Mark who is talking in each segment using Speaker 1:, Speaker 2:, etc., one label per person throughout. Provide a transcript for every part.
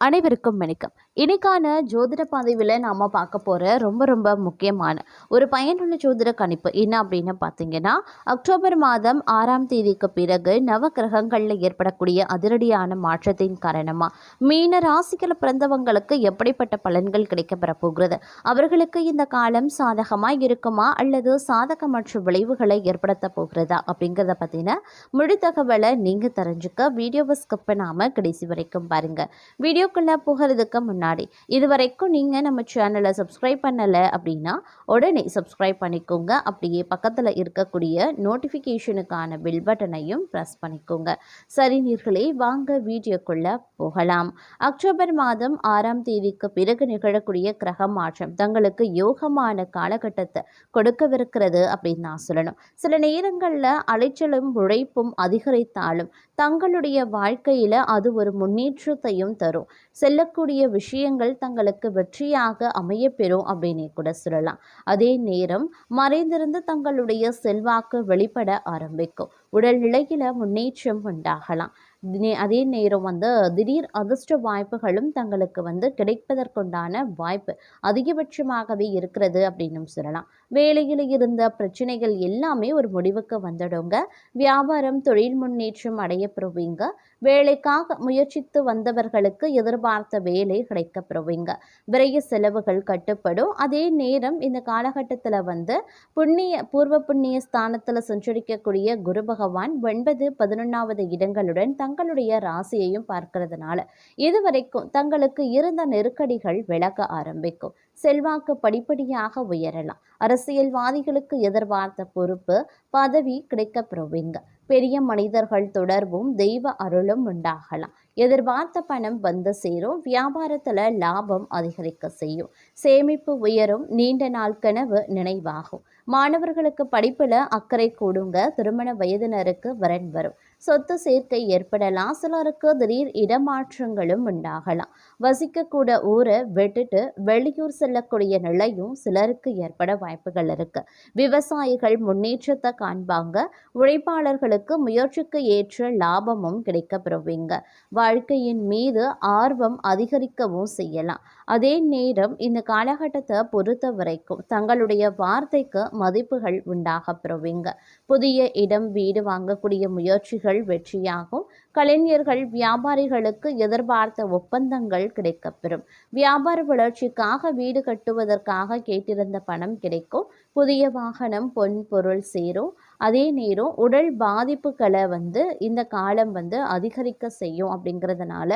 Speaker 1: அனைவருக்கும் வணக்கம். இன்னைக்கான ஜோதிட பதிவில் நாம் பார்க்க போகிற ரொம்ப ரொம்ப முக்கியமான ஒரு பயனுள்ள ஜோதிட கணிப்பு என்ன அப்படின்னு பார்த்தீங்கன்னா அக்டோபர் மாதம் ஆறாம் தேதிக்கு பிறகு நவ கிரகங்களில் ஏற்படக்கூடிய அதிரடியான மாற்றத்தின் காரணமாக மீன ராசிகள் பிறந்தவங்களுக்கு எப்படிப்பட்ட பலன்கள் கிடைக்கப்பெற போகிறது? அவர்களுக்கு இந்த காலம் சாதகமாக இருக்குமா? அல்லது சாதகமற்ற விளைவுகளை ஏற்படுத்த போகிறதா? அப்படிங்கிறத பற்றின முழு தகவலை நீங்கள் தெரிஞ்சுக்க வீடியோவை ஸ்கிப் பண்ணாமல் கடைசி வரைக்கும் பாருங்கள் வீடியோக்குள்ளே போகிறதுக்கு முன்னாடி இது வரைக்கும் நீங்கள் நம்ம சேனலை சப்ஸ்கிரைப் பண்ணலை அப்படின்னா உடனே சப்ஸ்கிரைப் பண்ணிக்கோங்க. அப்படியே பக்கத்தில் இருக்கக்கூடிய நோட்டிஃபிகேஷனுக்கான பில் பட்டனையும் ப்ரெஸ் பண்ணிக்கோங்க. சரி நீர்களே வாங்க வீடியோக்குள்ளே போகலாம். அக்டோபர் மாதம் ஆறாம் தேதிக்கு பிறகு நிகழக்கூடிய கிரக மாற்றம் தங்களுக்கு யோகமான காலகட்டத்தை கொடுக்கவிருக்கிறது அப்படின்னு நான் சொல்லணும். சில நேரங்களில் அலைச்சலும் உழைப்பும் அதிகரித்தாலும் தங்களுடைய வாழ்க்கையில் அது ஒரு முன்னேற்றத்தையும் தரும். செல்லக்கூடிய விஷயங்கள் தங்களுக்கு வெற்றியாக அமையப்பெறும் அப்படின்னு கூட சொல்லலாம். அதே நேரம் மறைந்திருந்து தங்களுடைய செல்வாக்கு வெளிப்பட ஆரம்பிக்கும். உடல் நிலையில முன்னேற்றம் உண்டாகலாம். அதே நேரம் வந்து திடீர் அதிர்ஷ்ட வாய்ப்புகளும் தங்களுக்கு வந்து கிடைப்பதற்குண்டான வாய்ப்பு அதிகபட்சமாகவே இருக்கிறது அப்படின்னும் சொல்லலாம். வேலையில் இருந்த பிரச்சனைகள் எல்லாமே ஒரு முடிவுக்கு வந்துடுங்க. வியாபாரம் தொழில் முன்னேற்றம் அடையப்பெறுவீங்க வேலைக்காக முயற்சித்து வந்தவர்களுக்கு எதிர்பார்த்த வேலை கிடைக்கப்பெறுவீங்க. விரைய செலவுகள் கட்டுப்படும். அதே நேரம் இந்த காலகட்டத்தில் வந்து புண்ணிய பூர்வ புண்ணிய ஸ்தானத்தில் சஞ்சரிக்கக்கூடிய குரு பகவான் ஒன்பது பதினொன்றாவது இடங்களுடன் தங்களுடைய ராசியையும் பார்க்கறதுனால இதுவரைக்கும் தங்களுக்கு இருந்த நெருக்கடிகள் விலக ஆரம்பிக்கும். செல்வாக்கு படிப்படியாக உயரலாம். அரசியல்வாதிகளுக்கு எதிர்பார்த்த பொறுப்பு பதவி கிடைக்கப்பெறுவீங்க. பெரிய மனிதர்கள் தொடர்பும் தெய்வ அருளும் உண்டாகலாம். எதிர்பார்த்த பணம் வந்து சேரும் வியாபாரத்தில் லாபம் அதிகரிக்க செய்யும். சேமிப்பு உயரும் நீண்ட நாள் கனவு நினைவாகும். மாணவர்களுக்கு படிப்பில் அக்கறை கூடுங்க திருமண வயதினருக்கு வரன் வரும். சொத்து சேர்க்கை ஏற்படலாம். சிலருக்கு திடீர் இடமாற்றங்களும் உண்டாகலாம். வசிக்கக்கூட ஊரை விட்டுட்டு வெளியூர் செல்லக்கூடிய நிலையும் சிலருக்கு ஏற்பட வாய்ப்புகள் இருக்கு. விவசாயிகள் முன்னேற்றத்தை காண்பாங்க. உழைப்பாளர்களுக்கு முயற்சிக்கு ஏற்ற லாபமும் கிடைக்கப்பெறுவீங்க. வாழ்க்கையின் மீது ஆர்வம் அதிகரிக்கவும் செய்யலாம். அதே நேரம் இந்த காலகட்டத்தை பொறுத்த வரைக்கும் தங்களுடைய வார்த்தைக்கு மதிப்புகள் உண்டாக பெறுவீங்க. புதிய இடம் வீடு வாங்கக்கூடிய முயற்சிகள் வெற்றியாகும். கலைஞர்கள் வியாபாரிகளுக்கு எதிர்பார்த்த ஒப்பந்தங்கள் கிடைக்கப்பெறும். வியாபார வளர்ச்சிக்காக வீடு கட்டுவதற்காக கேட்டிருந்த பணம் கிடைக்கும். புதிய வாகனம் பொன் பொருள் சேரும். அதே நேரம் உடல் பாதிப்புகளை வந்து இந்த காலம் வந்து அதிகரிக்க செய்யும் அப்படிங்கிறதுனால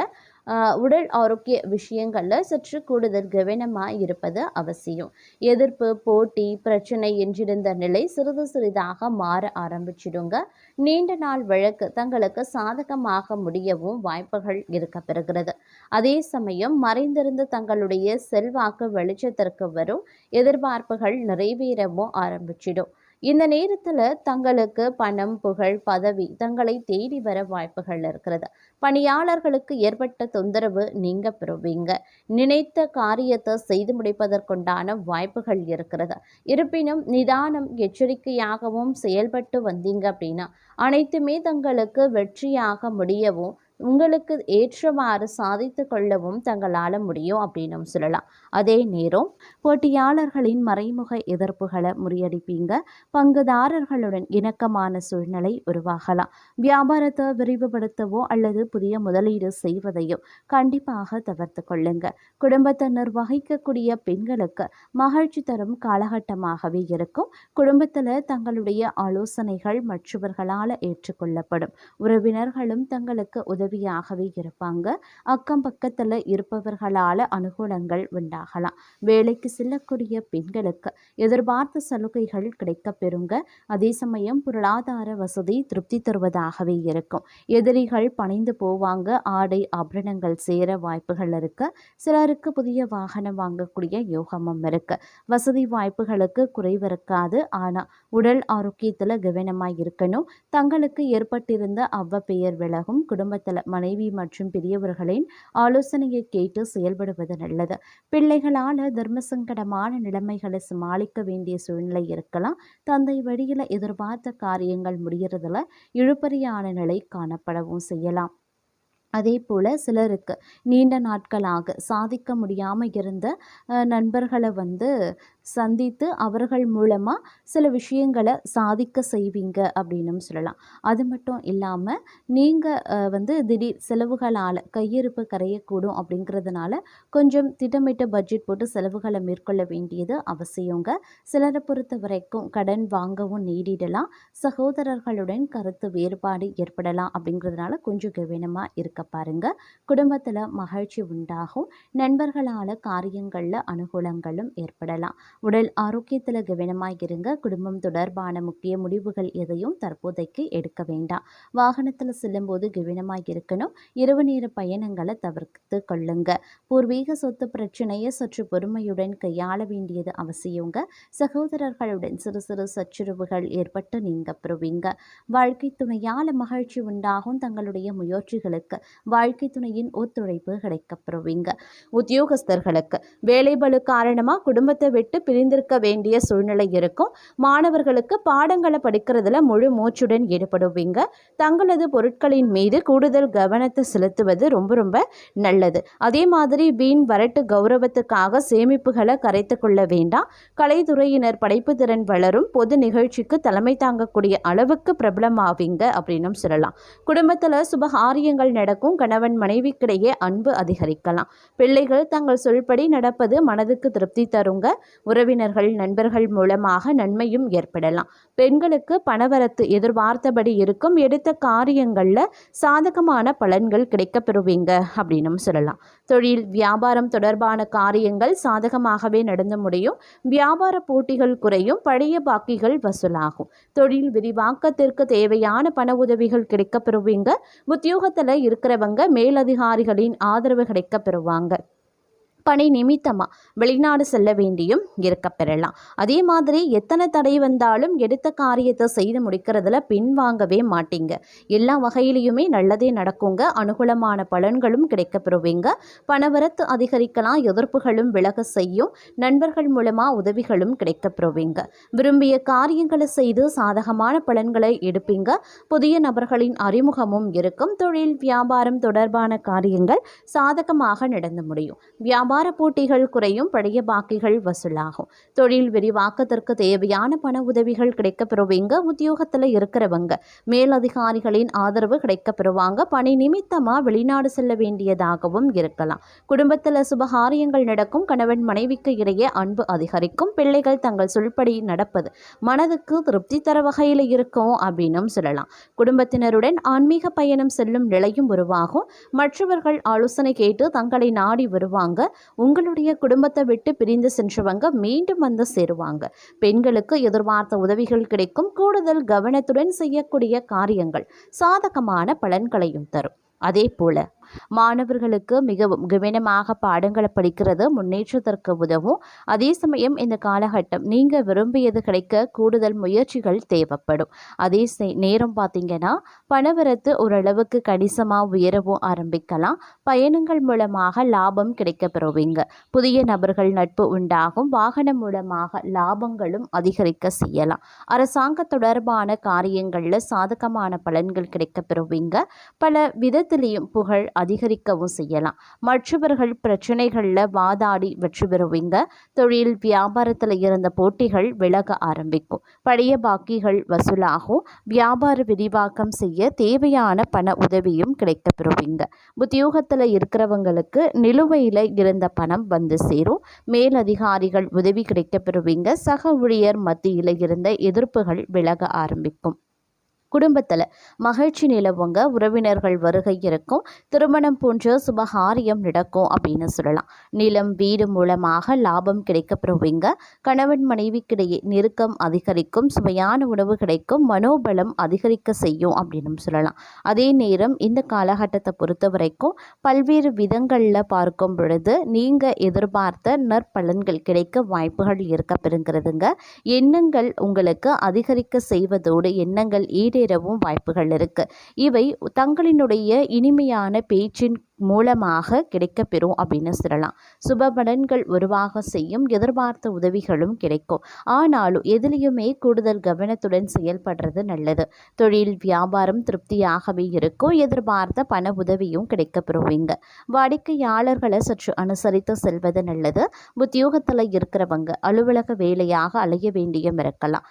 Speaker 1: உடல் ஆரோக்கிய விஷயங்களில் சற்று கூடுதல் கவனமாக இருப்பது அவசியம். எதிர்ப்பு போட்டி பிரச்சனை என்றிருந்த நிலை சிறிது சிறிதாக மாற ஆரம்பிச்சிடுங்க. நீண்ட நாள் வழக்கு தங்களுக்கு சாதகமாக முடியவும் வாய்ப்புகள் இருக்க பெறுகிறது அதே சமயம் மறைந்திருந்த தங்களுடைய செல்வாக்கு வெளிச்சத்திற்கு வரும் எதிர்பார்ப்புகள் நிறைவேறவும் ஆரம்பிச்சிடும். இந்த நேரத்தில் தங்களுக்கு பணம் புகழ் பதவி தங்களை தேடி வர வாய்ப்புகள் இருக்கிறது. பணியாளர்களுக்கு ஏற்பட்ட தொந்தரவு நீங்க பெறுவீங்க. நினைத்த காரியத்தை செய்து முடிப்பதற்குண்டான வாய்ப்புகள் இருக்கிறது. இருப்பினும் நிதானம் எச்சரிக்கையாகவும் செயல்பட்டு வந்தீங்க அப்படின்னா அனைத்துமே தங்களுக்கு வெற்றியாக முடியவும் உங்களுக்கு ஏற்றவாறு சாதித்து கொள்ளவும் தங்களால் முடியும் அப்படின்னும் சொல்லலாம். அதே நேரம் போட்டியாளர்களின் மறைமுக எதிர்ப்புகளை முறியடிப்பீங்க. பங்குதாரர்களுடன் இணக்கமான சூழ்நிலை உருவாகலாம். வியாபாரத்தை விரிவுபடுத்தவோ அல்லது புதிய முதலீடு செய்வதையும் கண்டிப்பாக தவிர்த்து கொள்ளுங்க. குடும்பத்தை நிர்வகிக்கக்கூடிய பெண்களுக்கு மகிழ்ச்சி தரும் காலகட்டமாகவே இருக்கும். குடும்பத்தில் தங்களுடைய ஆலோசனைகள் மற்றவர்களால் ஏற்றுக்கொள்ளப்படும். உறவினர்களும் தங்களுக்கு உதவி உதவியாகவே இருப்பாங்க. அக்கம் பக்கத்தில் இருப்பவர்களால் அனுகூலங்கள் உண்டாகலாம். வேலைக்கு செல்லக்கூடிய பெண்களுக்கு எதிர்பார்த்த சலுகைகள் கிடைக்கப் பெறுங்க அதே சமயம் பொருளாதார வசதி திருப்தி தருவதாகவே இருக்கும். எதிரிகள் பணிந்து போவாங்க. ஆடை ஆபரணங்கள் சேர வாய்ப்புகள் இருக்கு. சிலருக்கு புதிய வாகனம் வாங்கக்கூடிய யோகமும் இருக்கு. வசதி வாய்ப்புகளுக்கு குறைவு இருக்காது. ஆனால் உடல் ஆரோக்கியத்தில் கவனமாக இருக்கணும். தங்களுக்கு ஏற்பட்டிருந்த அவ்வ பெயர் விலகும். குடும்பத்தில் மனைவி மற்றும் பெரியவர்களின் ஆலோசனையை கேட்டு செயல்படுவது நல்லது. பிள்ளைகளால் தர்ம சங்கடமான நிலைமைகளை சமாளிக்க வேண்டிய சூழ்நிலை இருக்கலாம். தந்தை வழியில் எதிர்பார்த்த காரியங்கள் முடியறதுல இழுபறியான நிலை காணப்படவும் செய்யலாம். அதே போல் சிலருக்கு நீண்ட நாட்களாக சாதிக்க முடியாமல் இருந்த அஹ், நண்பர்களை வந்து சந்தித்து அவர்கள் மூலமாக சில விஷயங்களை சாதிக்க செய்வீங்க அப்படின்னும் சொல்லலாம். அது மட்டும் இல்லாமல் நீங்கள் வந்து திடீர் செலவுகளால் கையிருப்பு கரையக்கூடும் அப்படிங்கிறதுனால கொஞ்சம் திட்டமிட்ட பட்ஜெட் போட்டு செலவுகளை மேற்கொள்ள வேண்டியது அவசியங்க. சிலரை பொறுத்த வரைக்கும் கடன் வாங்கவும் நேரிடலாம் சகோதரர்களுடன் கருத்து வேறுபாடு ஏற்படலாம் அப்படிங்கிறதுனால கொஞ்சம் கவனமாக இருக்க பாருங்கள் குடும்பத்தில் மகிழ்ச்சி உண்டாகும். நண்பர்களால் காரியங்களில் அனுகூலங்களும் ஏற்படலாம். உடல் ஆரோக்கியத்தில் கவனமாக இருங்க. குடும்பம் தொடர்பான முக்கிய முடிவுகள் எதையும் தற்போதைக்கு எடுக்க வேண்டாம். வாகனத்தில் செல்லும்போது கவனமாக இருக்கணும். இரவு நேர பயணங்களை தவிர்த்து கொள்ளுங்க. பூர்வீக சொத்து பிரச்சனையை சற்று பொறுமையுடன் கையாள வேண்டியது அவசியங்க. சகோதரர்களுடன் சிறு சிறு சச்சுரவுகள் ஏற்பட்டு நீங்க பெறுவீங்க வாழ்க்கை துணையால் மகிழ்ச்சி உண்டாகும் தங்களுடைய முயற்சிகளுக்கு. வாழ்க்கை துணையின் ஒத்துழைப்பு கிடைக்கப்பெறுவீங்க உத்தியோகஸ்தர்களுக்கு வேலைபளு காரணமாக குடும்பத்தை விட்டு பிரிந்திருக்க வேண்டிய சூழ்நிலை இருக்கும். மாணவர்களுக்கு பாடங்களை படிக்கிறதுல முழு மூச்சுடன் ஈடுபடுவீங்க. தங்களது பொருட்களின் மீது கூடுதல் கவனத்தை செலுத்துவது ரொம்ப ரொம்ப நல்லது. அதே மாதிரி வீண் வரட்டு கௌரவத்துக்காக சேமிப்புகளை கரைத்து கொள்ள வேண்டாம். கலைத்துறையினர் படைப்பு திறன் வளரும். பொது நிகழ்ச்சிக்கு தலைமை தாங்கக்கூடிய அளவுக்கு பிரபலமாவீங்க அப்படின்னும் சொல்லலாம். குடும்பத்தில் சுபகாரியங்கள் நடக்கும். கணவன் மனைவிக்கிடையே அன்பு அதிகரிக்கலாம். பிள்ளைகள் தங்கள் சொல்படி நடப்பது மனதுக்கு திருப்தி தருங்க. உறவினர்கள் நண்பர்கள் மூலமாக நன்மையும் ஏற்படலாம். பெண்களுக்கு பணவரத்து எதிர்பார்த்தபடி இருக்கும் எடுத்த காரியங்களில் சாதகமான பலன்கள் கிடைக்கப்பெறுவீங்க அப்படின்னும் சொல்லலாம். தொழில் வியாபாரம் தொடர்பான காரியங்கள் சாதகமாகவே நடந்து முடியும். வியாபார போட்டிகள் குறையும் பழைய பாக்கிகள் வசூலாகும். தொழில் விரிவாக்கத்திற்கு தேவையான பண உதவிகள் கிடைக்கப்பெறுவீங்க. உத்தியோகத்தில் இருக்கிறவங்க மேலதிகாரிகளின் ஆதரவு கிடைக்கப்பெறுவாங்க. பணி நிமித்தமாக வெளிநாடு செல்ல வேண்டியும் இருக்க பெறலாம். அதே மாதிரி எத்தனை தடை வந்தாலும் எடுத்த காரியத்தை செய்து முடிக்கிறதுல பின்வாங்கவே மாட்டீங்க. எல்லா வகையிலையுமே நல்லதே நடக்குங்க. அனுகூலமான பலன்களும் கிடைக்க பெறுவீங்க. பணவரத்து அதிகரிக்கலாம். எதிர்ப்புகளும் விலக செய்யும். நண்பர்கள் மூலமாக உதவிகளும் கிடைக்க பெறுவீங்க. விரும்பிய காரியங்களை செய்து சாதகமான பலன்களை எடுப்பீங்க. புதிய நபர்களின் அறிமுகமும் இருக்கும். தொழில் வியாபாரம் தொடர்பான காரியங்கள் சாதகமாக நடந்து முடியும். வியாபார போட்டிகள் குறையும் பழைய பாக்கிகள் வசூலாகும். தொழில் விரிவாக்கத்திற்கு தேவையான பண உதவிகள் கிடைக்கப்பெறுவீங்க. உத்தியோகத்தில் இருக்கிறவங்க மேலதிகாரிகளின் ஆதரவு கிடைக்க பெறுவாங்க பணி நிமித்தமாக வெளிநாடு செல்ல வேண்டியதாகவும் இருக்கலாம். குடும்பத்தில் சுபகாரியங்கள் நடக்கும். கணவன் மனைவிக்கு இடையே அன்பு அதிகரிக்கும். பிள்ளைகள் தங்கள் சொல்படி நடப்பது மனதுக்கு திருப்தி தர வகையில் இருக்கும் அப்படின்னும் சொல்லலாம். குடும்பத்தினருடன் ஆன்மீக பயணம் செல்லும் நிலையும் உருவாகும். மற்றவர்கள் ஆலோசனை கேட்டு தங்களை நாடி வருவாங்க. உங்களுடைய குடும்பத்தை விட்டு பிரிந்து சென்றவங்க மீண்டும் வந்து சேருவாங்க. பெண்களுக்கு எதிர்பார்த்த உதவிகள் கிடைக்கும். கூடுதல் கவனத்துடன் செய்யக்கூடிய காரியங்கள் சாதகமான பலன்களையும் தரும். அதே போல மாணவர்களுக்கு மிகவும் கவனமாக பாடங்களை படிக்கிறது முன்னேற்றத்திற்கு உதவும். அதே சமயம் இந்த காலகட்டம் நீங்கள் விரும்பியது கிடைக்க கூடுதல் முயற்சிகள் தேவைப்படும். அதே சே- நேரம் பார்த்தீங்கன்னா பணவரத்து ஓரளவுக்கு கணிசமாக உயரவும் ஆரம்பிக்கலாம். பயணங்கள் மூலமாக லாபம் கிடைக்க பெறுவீங்க புதிய நபர்கள் நட்பு உண்டாகும். வாகனம் மூலமாக லாபங்களும் அதிகரிக்க செய்யலாம். அரசாங்க தொடர்பான காரியங்களில் சாதகமான பலன்கள் கிடைக்க பெறுவீங்க பல விதத்திலையும் புகழ் அதிகரிக்கவும் செய்யலாம். மற்றவர்கள் பிரச்சனைகளில் வாதாடி வெற்றி பெறுவீங்க. தொழில் வியாபாரத்தில் இருந்த போட்டிகள் விலக ஆரம்பிக்கும். பழைய பாக்கிகள் வசூலாகும். வியாபார விரிவாக்கம் செய்ய தேவையான பண உதவியும் கிடைக்க பெறுவீங்க. உத்தியோகத்தில் இருக்கிறவங்களுக்கு நிலுவையில் இருந்த பணம் வந்து சேரும். மேலதிகாரிகள் உதவி கிடைக்க பெறுவீங்க. சக ஊழியர் மத்தியில் இருந்த எதிர்ப்புகள் விலக ஆரம்பிக்கும். குடும்பத்தில் மகிழ்ச்சி நிலவுங்க உறவினர்கள் வருகை இருக்கும் திருமணம் போன்ற சுபகாரியம் நடக்கும் அப்படின்னு சொல்லலாம். நிலம் வீடு மூலமாக லாபம் கிடைக்க பெறுவீங்க கணவன் மனைவிக்கிடையே நெருக்கம் அதிகரிக்கும் சுவையான உணவு கிடைக்கும் மனோபலம் அதிகரிக்க செய்யும் அப்படின்னு சொல்லலாம். அதே நேரம் இந்த காலகட்டத்தை பொறுத்த வரைக்கும் பல்வேறு விதங்களில் பார்க்கும் பொழுது நீங்கள் எதிர்பார்த்த நற்பலன்கள் கிடைக்க வாய்ப்புகள் இருக்க பெறுங்கிறதுங்க எண்ணங்கள் உங்களுக்கு அதிகரிக்க செய்வதோடு எண்ணங்கள் ஈடு நிறைவேறவும் வாய்ப்புகள் இருக்கு. இவை தங்களினுடைய இனிமையான பேச்சின் மூலமாக கிடைக்கப்பெறும் அப்படின்னு சொல்லலாம். சுபபலன்கள் உருவாக செய்யும் எதிர்பார்த்த உதவிகளும் கிடைக்கும். ஆனாலும் எதிலையுமே கூடுதல் கவனத்துடன் செயல்படுறது நல்லது. தொழில் வியாபாரம் திருப்தியாகவே இருக்கும். எதிர்பார்த்த பண உதவியும் கிடைக்கப்பெறுவீங்க. வாடிக்கையாளர்களை சற்று அனுசரித்து செல்வது நல்லது. உத்தியோகத்தில் இருக்கிறவங்க அலுவலக வேலையாக அலைய வேண்டியும் இருக்கலாம்